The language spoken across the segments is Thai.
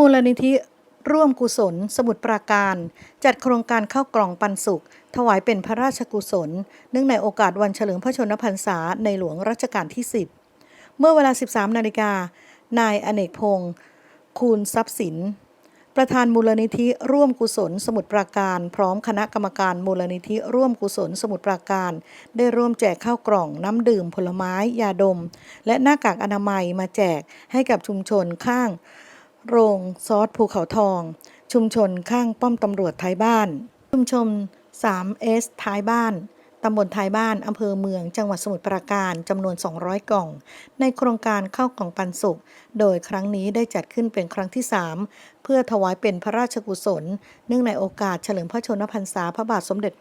มูลนิธิร่วมกุศล สมุทรปราการ จัดโครงการเข้ากล่องปันสุข ถวายเป็นพระราชกุศล เนื่องในโอกาสวันเฉลิมพระชนมพรรษาในหลวงรัชกาลที่ 10 เมื่อเวลา 13 นาฬิกา นายอเนกพงศ์คูณทรัพย์สิน ประธานมูลนิธิร่วมกุศล สมุทรปราการ พร้อมคณะกรรมการมูลนิธิร่วมกุศล สมุทรปราการ ได้ร่วมแจกข้าวกล่องน้ำดื่มผลไม้ยาดม และหน้ากากอนามัยมาแจกให้กับชุมชนข้าง โรงซอสภูเขาทอง ชุมชนข้างป้อมตำรวจท้ายบ้าน ชุมชน 3S ท้ายบ้านตำบลท้ายบ้านอำเภอเมือง จังหวัดสมุทรปราการจำนวน 200 กล่อง ในโครงการเข้ากล่องปันสุข โดยครั้งนี้ได้จัดขึ้นเป็นครั้งที่ 3 เพื่อถวายเป็นพระราชกุศล เนื่องในโอกาสเฉลิมพระชนมพรรษาพระบาทสมเด็จ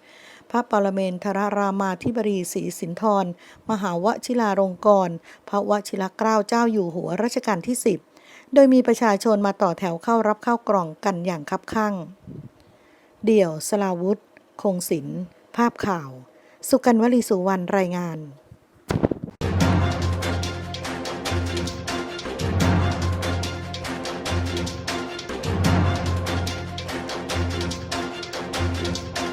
พระปรเมนทรรามาธิบดีศรีสินธรมหาวชิราลงกรณ์พระวชิรเกล้าเจ้าอยู่หัวรัชกาลที่ 10 โดยมีประชาชนมาต่อแถวเข้ารับข้าวกล่องกันอย่างคับคั่ง เดี่ยว สลาวุธ คงศิลป์ภาพข่าว สุกันวลีสุวรรณรายงาน